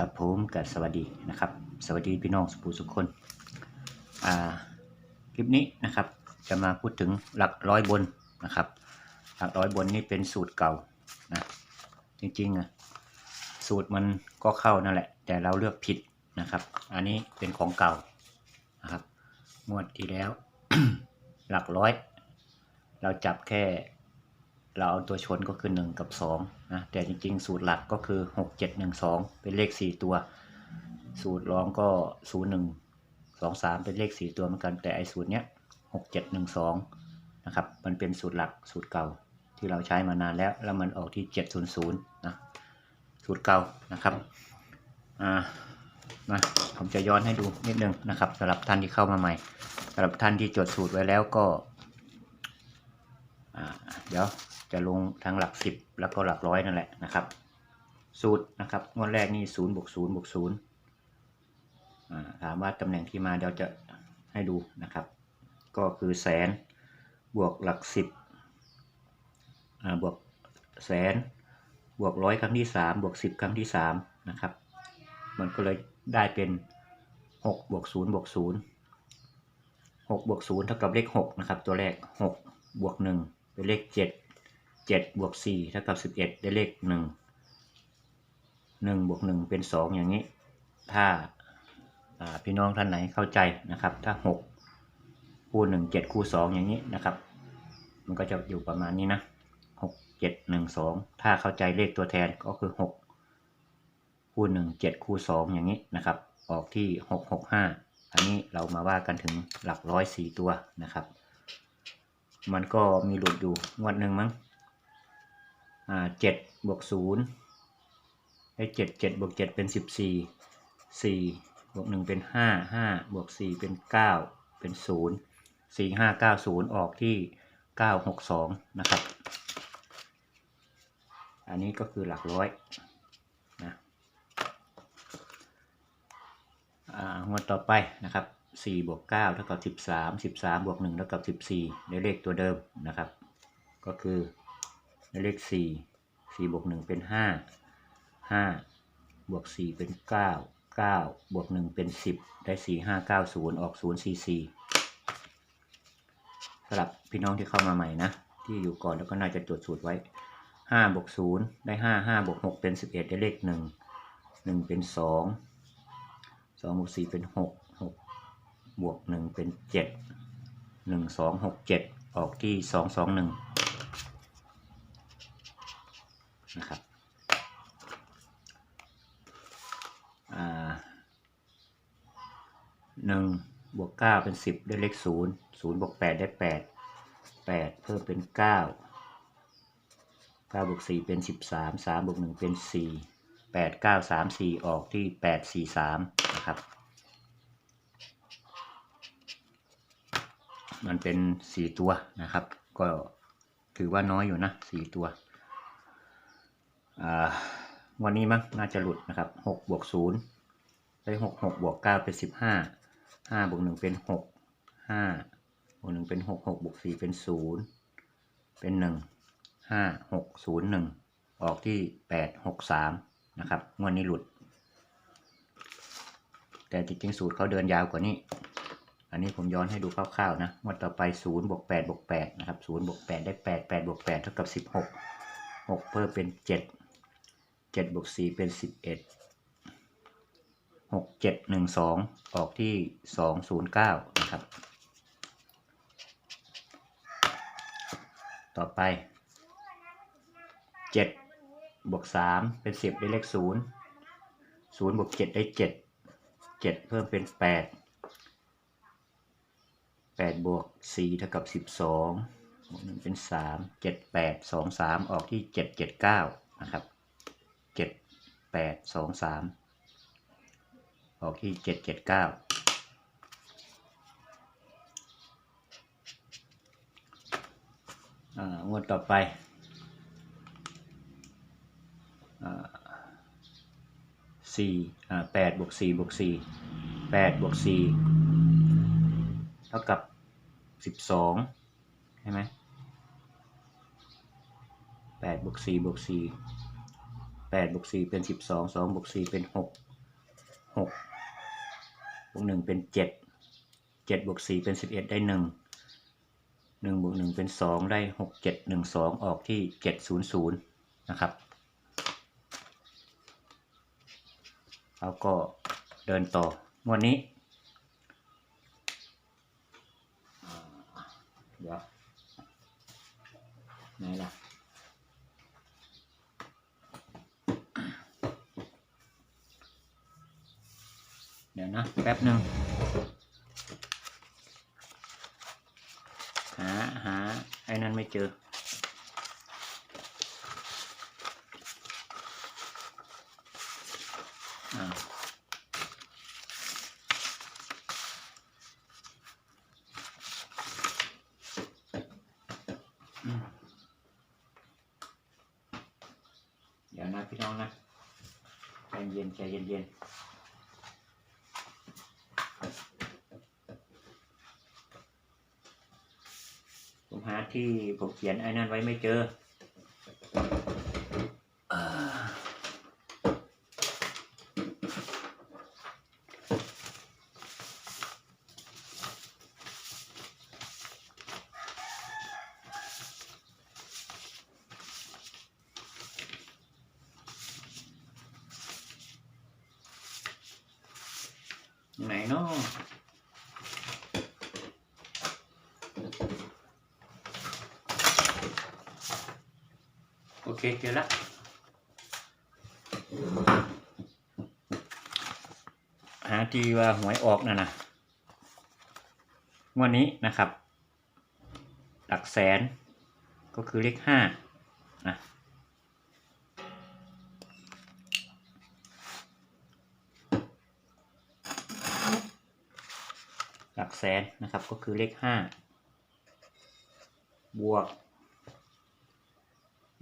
ครับผมกับสวัสดีนะครับ สวัสดีพี่น้องสุภูสุขคนอ่าคลิปนี้นะครับ จะมาพูดถึงหลักร้อยบนนะครับ หลักร้อยบนนี่เป็นสูตรเก่านะจริงๆอะสูตรมันก็เข้านั่นแหละ แต่เราเลือกผิดนะครับ อันนี้เป็นของเก่านะครับงวดที่แล้ว หลักร้อย เราจับแค่ เราเอาตัวชนก็คือ 1 กับ2นะแต่จริงๆ สูตรหลักก็คือ 6 7 1 2 เป็นเลข 4 ตัว สูตรรองก็ 0 1 2 3 เป็นเลข 4 ตัวเหมือนกันแต่ไอ้สูตรเนี้ย6 7 1 2นะครับมันเป็นสูตรหลักสูตรเก่าที่เราใช้มานานแล้ว แล้วมันออกที่ 700นะสูตรเก่านะครับอ่ามาผมจะย้อนให้ดูนิดนึงนะครับสำหรับท่านที่เข้ามาใหม่สำหรับท่านที่จดสูตรไว้แล้วก็อ่าเดี๋ยว จะลงทั้งหลักสิบแล้วก็หลักร้อยนั่นแหละนะครับ สูตรนะครับงวดแรกนี่ศูนย์บวกศูนย์บวกศูนย์ถามว่าตำแหน่งที่มาเดี๋ยวจะให้ดูนะครับ ก็คือแสนบวกหลักสิบบวกแสนบวกร้อยครั้งที่สามบวกสิบครั้งที่สามนะครับ มันก็เลยได้เป็นหกบวกศูนย์บวกศูนย์หกบวกศูนย์เท่ากับเลขหกนะครับ ตัวแรกหกบวกหนึ่งเป็นเลขเจ็ด เจ็ดบวกสี่เท่ากับสิบเอ็ดได้เลขหนึ่งหนึ่งบวกหนึ่งเป็นสองอย่างนี้ ถ้าพี่น้องท่านไหนเข้าใจนะครับ ถ้าหกคูณหนึ่งเจ็ดคูณสองอย่างนี้นะครับ มันก็จะอยู่ประมาณนี้นะหกเจ็ดหนึ่งสองถ้าเข้าใจเลขตัวแทนก็คือหกคูณหนึ่งเจ็ดคูณสองอย่างนี้นะครับ ออกที่หกหกห้าอันนี้เรามาว่ากันถึงหลักร้อยสี่ตัวนะครับ มันก็มีหลุดอยู่งวดหนึ่งมั้ง เจ็ดบวกศูนย์ได้เจ็ดเจ็ดบวกเจ็ดเป็นสิบสี่สี่บวกหนึ่งเป็นห้าห้าบวกสี่เป็นเก้าเป็นศูนย์สี่ห้าเก้าศูนย์ออกที่เก้าหกสองนะครับ อันนี้ก็คือหลักร้อยนะอ่างวดต่อไปนะครับสี่บวกเก้าเท่ากับสิบสามสิบสามบวกหนึ่งเท่ากับสิบสี่ได้เลขตัวเดิมนะครับ ก็คือ เลขสี่สี่บวกหนึ่งเป็นห้าห้าบวกสี่เป็นเก้าเก้าบวกหนึ่งเป็นสิบได้สี่ห้าเก้าศูนย์ออกศูนย์สี่สี่สำหรับพี่น้องที่เข้ามาใหม่นะ ที่อยู่ก่อนแล้วก็น่าจะตรวจสูตรไว้ห้าบวกศูนย์ได้ห้าห้าบวกหกเป็นสิบเอ็ดได้เลขหนึ่งหนึ่งเป็นสองสองบวกสี่เป็นหกหกบวกหนึ่งเป็นเจ็ดหนึ่งสองหกเจ็ดออกที่สองสองหนึ่ง นะครับหนึ่งบวกเก้าเป็นสิบได้เลขศูนย์ศูนย์บวกแปดได้แปดแปดเพิ่มเป็นเก้าเก้าบวกสี่เป็นสิบสามสามบวกหนึ่งเป็นสี่แปดเก้าสามสี่ออกที่แปดสี่สามนะครับ มันเป็นสี่ตัวนะครับ ก็ถือว่าน้อยอยู่นะสี่ตัว วันนี้มั้งน่าจะหลุดนะครับหกบวกศูนย์ได้หกหกบวกเก้าเป็นสิบห้าห้าบวกหนึ่งเป็นหกห้าบวกหนึ่งเป็นหกหกบวกสี่เป็นศูนย์เป็นหนึ่งห้าหกศูนย์หนึ่งออกที่แปดหกสามนะครับงวดนี้หลุด แต่จริงๆสูตรเขาเดินยาวกว่านี้ อันนี้ผมย้อนให้ดูคร่าวๆนะงวดต่อไปศูนย์บวกแปดบวกแปดนะครับศูนย์บวกแปดได้แปดแปดบวกแปดเท่ากับสิบหกหกเพิ่มเป็นเจ็ด เจ็ดบวกสี่เป็นสิบเอ็ดหกเจ็ดหนึ่งสองออกที่สองศูนย์เก้านะครับ ต่อไปเจ็ดบวกสามเป็นสิบได้เลขศูนย์ศูนย์บวกเจ็ดได้เจ็ดเจ็ดเพิ่มเป็นแปดแปดบวกสี่เท่ากับสิบสองหนึ่งเป็นสามเจ็ดแปดสองสามออกที่เจ็ดเจ็ดเก้านะครับ แปดสองสามออกที่เจ็ดเจ็ดเก้างวดต่อไปสี่แปดบวกสี่บวกสี่แปดบวกสี่เท่ากับสิบสองใช่ไหมแปดบวกสี่บวกสี่ แปดบวกสี่เป็นสิบสองสองบวกสี่เป็นหกหกบวกหนึ่งเป็นเจ็ดเจ็ดบวกสี่เป็นสิบเอ็ดได้หนึ่งหนึ่งบวกหนึ่งเป็นสองได้หกเจ็ดหนึ่งสองออกที่เจ็ดศูนย์ศูนย์นะครับ แล้วก็เดินต่องวดนี้เดี๋ยวไหนล่ะ เดี๋ยวนะ แป๊บหนึ่งหาหาไอ้นั้นไม่เจออ่า เดี๋ยวนะพี่น้องนะใจเย็นใจเย็นเย็นผมหาที่ผม เขียนไอ้นั่นไว้ไม่เจออ่าอยู่ไหนเนาะโอเคเจอละ หาทีว่าหวยออกนะนะงวันนี้นะครับ หลักแสนก็คือเลขห้านะหลักแสนนะครับก็คือเลขห้าบวก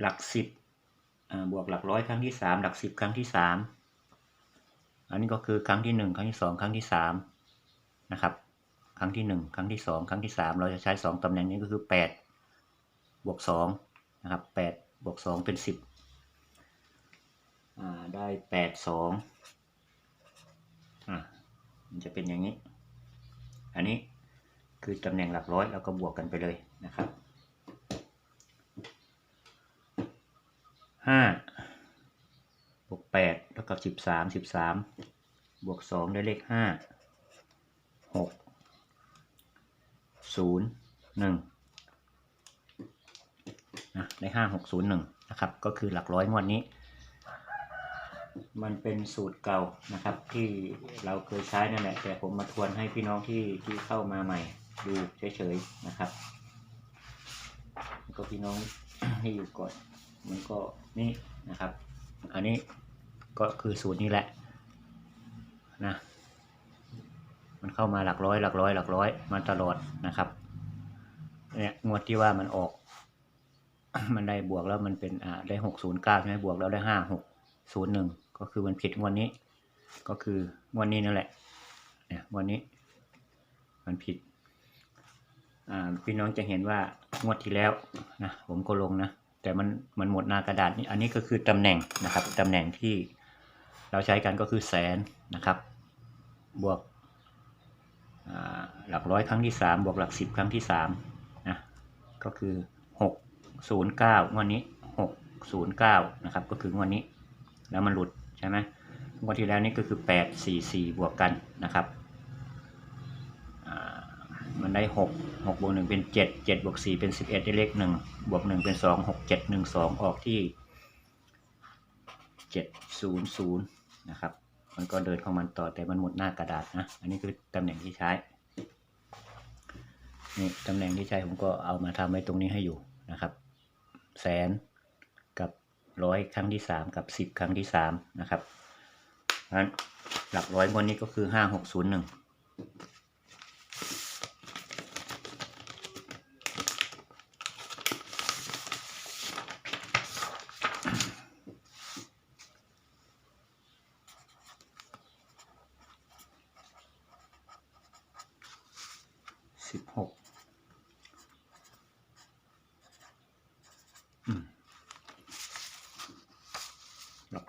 หลักสิบ บวกหลักร้อยครั้งที่สามหลักสิบครั้งที่สามอันนี้ก็คือครั้งที่หนึ่งครั้งที่สองครั้งที่สามนะครับ ครั้งที่หนึ่งครั้งที่สองครั้งที่สามเราจะใช้สองตำแหน่งนี้ก็คือแปดบวกสองนะครับแปดบวกสองเป็นสิบได้แปดสองอ่ามันจะเป็นอย่างนี้ อันนี้คือตำแหน่งหลักร้อยแล้วก็บวกกันไปเลยนะครับ ห้าบวกแปดเท่ากับสิบสามสิบสามบวกสองได้เลขห้าหกศูนย์หนึ่งนะได้ห้าหกศูนย์หนึ่งนะครับ ก็คือหลักร้อยงวดนี้ มันเป็นสูตรเก่านะครับ ที่เราเคยใช้นั่นแหละ แต่ผมมาทวนให้พี่น้องที่ที่เข้ามาใหม่ดูเฉยๆนะครับ ก็พี่น้องที่อยู่ก่อน มันก็นี่นะครับ อันนี้ก็คือสูตรนี้แหละนะมันเข้ามาหลักร้อยหลักร้อยหลักร้อยมาตลอดนะครับเนี่ยงวดที่ว่ามันออก มันได้บวกแล้วมันเป็นอ่าได้หกศูนย์เก้าใช่ไหมบวกแล้วได้ห้าหกศูนย์หนึ่งก็คือมันผิดงวดนี้ ก็คืองวดนี้นั่นแหละเนี่ยงวดนี้ มันผิดอ่าพี่น้องจะเห็นว่างวดที่แล้วนะผมก็ลงนะ แต่มันมันหมดหน้ากระดาษนี่อันนี้ก็คือตำแหน่งนะครับตำแหน่งที่เราใช้กันก็คือแสนนะครับ บวกหลักร้อยครั้งที่สามบวกหลักสิบครั้งที่สามนะก็คือหกศูนย์เก้างวดนี้หกศูนย์เก้านะครับก็คืองวดนี้ แล้วมันหลุดใช่ไหมงวดที่แล้วนี่ก็คือแปดสี่สี่บวกกันนะครับ ได้หกหกบวกหนึ่งเป็นเจ็ดเจ็ดบวกสี่เป็นสิบเอ็ดได้เลขหนึ่งบวกหนึ่งเป็นสองหกเจ็ดหนึ่งสองออกที่เจ็ดศูนย์ศูนย์นะครับ มันก็เดินข้ามันต่อแต่มันหมดหน้ากระดาษนะ อันนี้คือตำแหน่งที่ใช้ นี่ตำแหน่งที่ใช้ผมก็เอามาทำไว้ตรงนี้ให้อยู่นะครับ แสนกับร้อยครั้งที่สามกับสิบครั้งที่สามนะครับงั้นหลักร้อยงวดนี้ก็คือห้าหกศูนย์หนึ่งสิบหกหลัก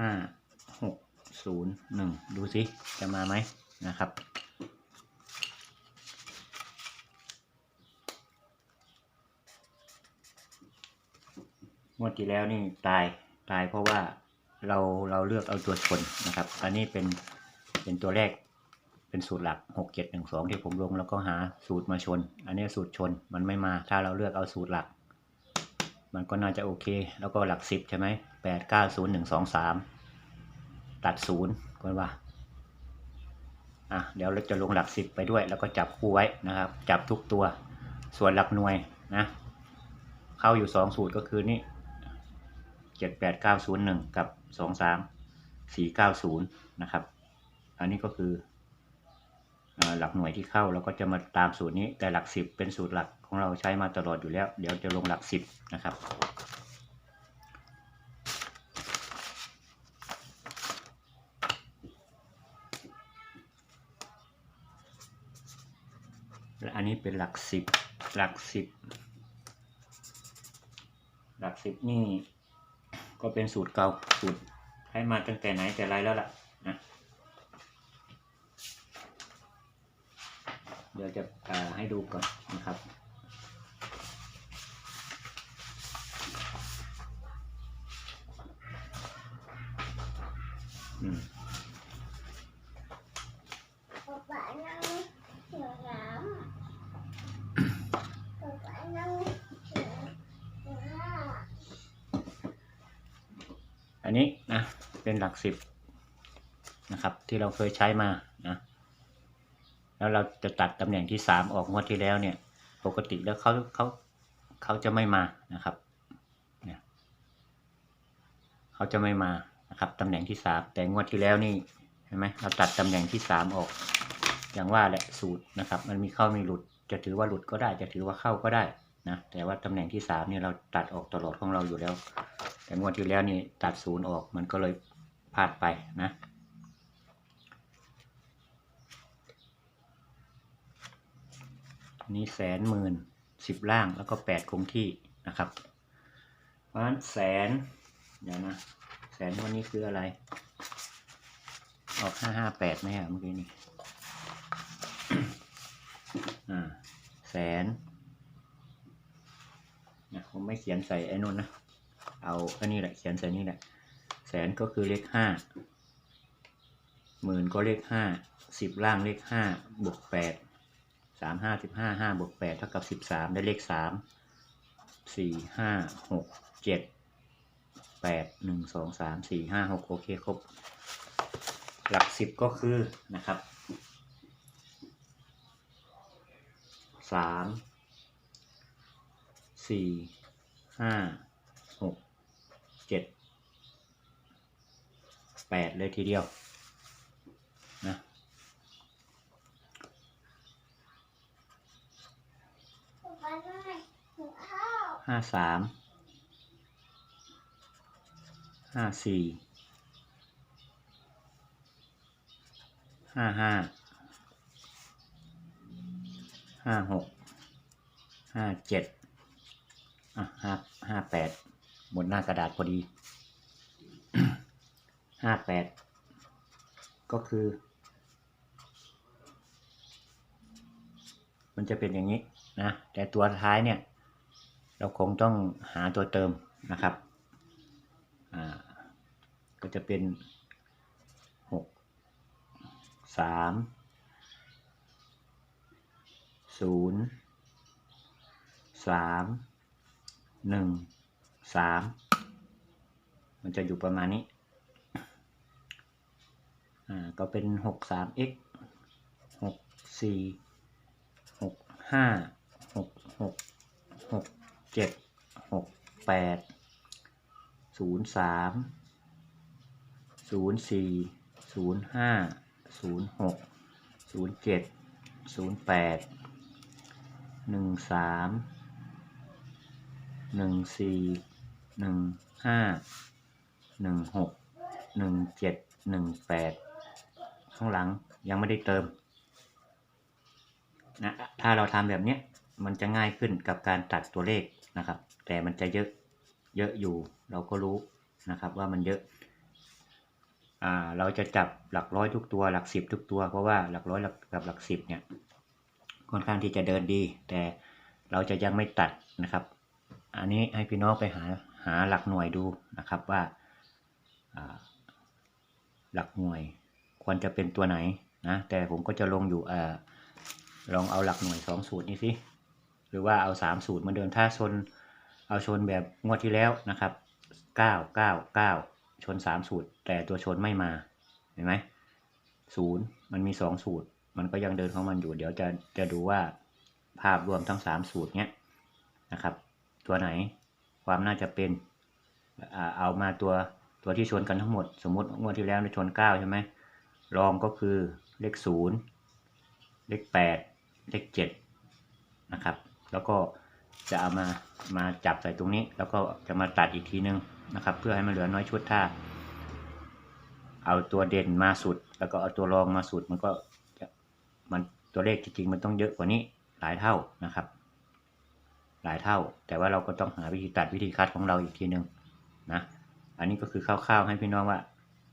ห้าหกศูนย์หนึ่ง ดูสิจะมาไหมนะครับ งวดที่แล้วนี่ตายตายเพราะว่าเราเราเลือกเอาตัวชนนะครับ อันนี้เป็นเป็นตัวแรกเป็นสูตรหลักหกเจ็ดหนึ่งสองที่ผมลงแล้วก็หาสูตรมาชน อันนี้สูตรชนมันไม่มาถ้าเราเลือกเอาสูตรหลัก มันก็น่าจะโอเค แล้วก็หลักสิบใช่ไหมแปดเก้าศูนย์หนึ่งสองสามตัดศูนย์ก็ว่า อะเดี๋ยวเราจะลงหลักสิบไปด้วย แล้วก็จับคู่ไว้นะครับ จับทุกตัว ส่วนหลักหน่วยนะ เข้าอยู่สองสูตรก็คือนี่เจ็ดแปดเก้าศูนย์หนึ่งกับสองสามสี่เก้าศูนย์นะครับ อันนี้ก็คือเอ่อหลักหน่วยที่เข้าเราก็จะมาตามสูตรนี้แต่หลักสิบเป็นสูตรหลักของเราใช้มาตลอดอยู่แล้ว เดี๋ยวจะลงหลักสิบนะครับ และอันนี้เป็นหลักสิบ หลักสิบ หลักสิบนี่ ก็เป็นสูตรเก่าสูตรให้มาตั้งแต่ไหนแต่ไรแล้วล่ะนะเดี๋ยวจะให้ดูก่อนนะครับอืม ป๊าป๊านั่งเสือน้ำป๊าป๊านั่งเสือเสือน้ อันนี้นะเป็นหลักสิบนะครับ ที่เราเคยใช้มานะแล้วเราจะตัดตำแหน่งที่สามออกงวดที่แล้วเนี่ย ปกติแล้วเขาเขาเขาจะไม่มานะครับเนี่ยเขาจะไม่มานะครับตำแหน่งที่สามแต่งวดที่แล้วนี่เห็นไหมเราตัดตำแหน่งที่สามออก อย่างว่าแหละสูตรนะครับ มันมีเข้ามีหลุดจะถือว่าหลุดก็ได้ จะถือว่าเข้าก็ได้นะแต่ว่าตำแหน่งที่สามเนี่ยเราตัดออกตลอดของเราอยู่แล้ว แต่งวดที่แล้วนี่ตัดศูนย์ออกมันก็เลยพลาดไปนะนนี้แสนหมื่นสิบล่างแล้วก็แปดคงที่นะครับ เพราะฉะนั้นแสนเดี๋ยวนะแสนวันนี้คืออะไร ออกห้าห้าแปดไหมอะเมื่อกี้นี่อ่าแสนนะผมไม่เขียนใส่ไอ้นู่นนะ เอาอันนี้แหละเขียนใส่นี่แหละ แสนก็คือเลขห้าหมื่นก็เลขห้าสิบล่างเลขห้าบวกแปดสามห้าสิบห้าห้าบวกแปดเท่ากับสิบสามได้เลขสามสี่ห้าหกเจ็ดแปดหนึ่งสองสามสี่ห้าหกโอเคครบ หลักสิบก็คือนะครับสามสี่ห้า เจ็ดแปดเลยทีเดียวนะห้าวห้าสามห้าสี่ห้าห้าห้าหกห้าเจ็ดอะห้าห้าแปด หมดหน้ากระดาษพอดีห้าแปดก็คือ มันจะเป็นอย่างนี้นะ แต่ตัวท้ายเนี่ย เราคงต้องหาตัวเติมนะครับอ่าก็จะเป็นหกสามศูนย์สามหนึ่ง สามมันจะอยู่ประมาณนี้ อ่า ก็เป็นหกสาม x หกสี่หกห้าหกหกหกเจ็ดหกแปดศูนย์สามศูนย์สี่ศูนย์ห้าศูนย์หกศูนย์เจ็ดศูนย์แปดหนึ่งสามหนึ่งสี่ หนึ่งห้าหนึ่งหกหนึ่งเจ็ดหนึ่งแปดข้างหลังยังไม่ได้เติมนะถ้าเราทำแบบนี้มันจะง่ายขึ้นกับการตัดตัวเลขนะครับ แต่มันจะเยอะเยอะอยู่เราก็รู้นะครับว่ามันเยอะอ่าเราจะจับหลักร้อยทุกตัวหลักสิบทุกตัว เพราะว่าหลักร้อยหลักกับหลักสิบเนี่ยค่อนข้างที่จะเดินดี แต่เราจะยังไม่ตัดนะครับ อันนี้ให้พี่น้องไปหา หาหลักหน่วยดูนะครับว่าหลักหน่วยควรจะเป็นตัวไหนนะแต่ผมก็จะลงอยู่อลองเอาหลักหน่วยสองสูตรนี้สิหรือว่าเอาสามสูตรมาเดิมถ้าชนเอาชนแบบงวดที่แล้วนะครับเก้าเก้าเก้าชนสามสูตร แต่ตัวชนไม่มาเห็นไหมศูนย์มันมีสองสูตร มันก็ยังเดินของมันอยู่ เดี๋ยวจะจะดูว่าภาพรวมทั้งสามสูตรเนี้ยนะครับ ตัวไหน ความน่าจะเป็นเอามาตัวตัวที่ชนกันทั้งหมด สมมติงวดที่แล้วเนี่ยชนเก้าใช่ไหมรองก็คือเลขศูนย์เลขแปดเลขเจ็ดนะครับ แล้วก็จะเอามามาจับใส่ตรงนี้ แล้วก็จะมาตัดอีกทีนึงนะครับ เพื่อให้มันเหลือน้อยชุดถ้า เอาตัวเด่นมาสุด แล้วก็เอาตัวรองมาสุดมันก็มันตัวเลขจริงๆมันต้องเยอะกว่านี้หลายเท่านะครับ หลายเท่า แต่ว่าเราก็ต้องหาวิธีตัดวิธีคัดของเราอีกทีหนึ่งนะ อันนี้ก็คือคร่าวๆให้พี่น้องว่า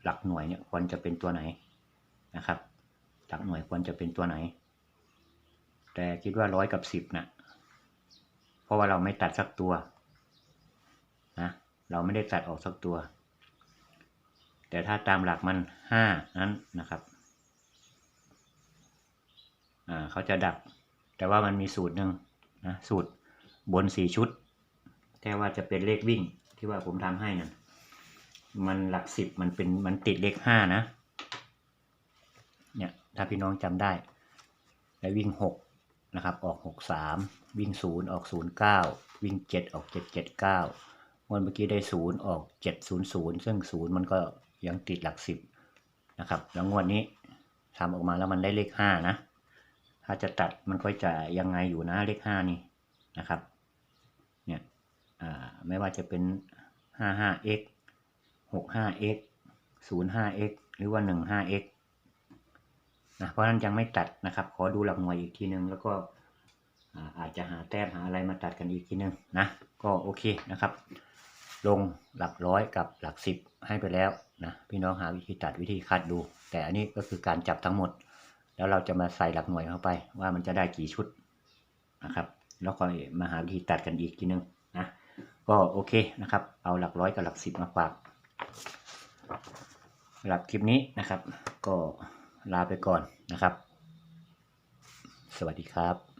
หลักหน่วยเนี่ยควรจะเป็นตัวไหนนะครับ หลักหน่วยควรจะเป็นตัวไหน แต่คิดว่าร้อยกับสิบนะเพราะว่าเราไม่ตัดสักตัวนะเราไม่ได้ตัดออกสักตัว แต่ถ้าตามหลักมันห้านั้นนะครับอ่าเขาจะดับ แต่ว่ามันมีสูตรหนึ่งนะสูตร บนสี่ชุด แต่ว่าจะเป็นเลขวิ่งที่ว่าผมทำให้นั่นมันหลักสิบมันเป็นมันติดเลขห้านะ เนี่ยถ้าพี่น้องจำได้ได้ววิ่งหกนะครับ ออกหกสามวิ่งศูนย์ออกศูนย์เก้าวิ่งเจ็ดออกเจ็ดเจ็ดเก้างวดเมื่อกี้ได้ศูนย์ออกเจ็ดศูนย์ศูนย์ซึ่งศูนย์มันก็ยังติดหลักสิบนะครับ แล้วงวดนี้ทำออกมาแล้วมันได้เลขห้านะ ถ้าจะตัดมันก็จะยังไงอยู่นะเลขห้านี่นะครับ ไม่ว่าจะเป็นห้าห้า x หกห้า x ศูนย์ห้า x หรือว่าหนึ่งห้า x นะเพราะนั้นยังไม่ตัดนะครับ ขอดูหลักหน่วยอีกทีนึง แล้วก็อาอาจจะหาแต้มหาอะไรมาตัดกันอีกทีนึงนะ ก็โอเคนะครับ ลงหลักร้อยกับหลักสิบให้ไปแล้วนะพี่น้องหาวิธีตัดวิธีคัดดู แต่อันนี้ก็คือการจับทั้งหมด แล้วเราจะมาใส่หลักหน่วยเข้าไป ว่ามันจะได้กี่ชุดนะครับ แล้วก็มาหาวิธีตัดกันอีกทีนึง ก็โอเคนะครับ เอาหลักร้อยกับหลักสิบมาฝากหลับคลิปนี้นะครับ ก็ลาไปก่อนนะครับ สวัสดีครับ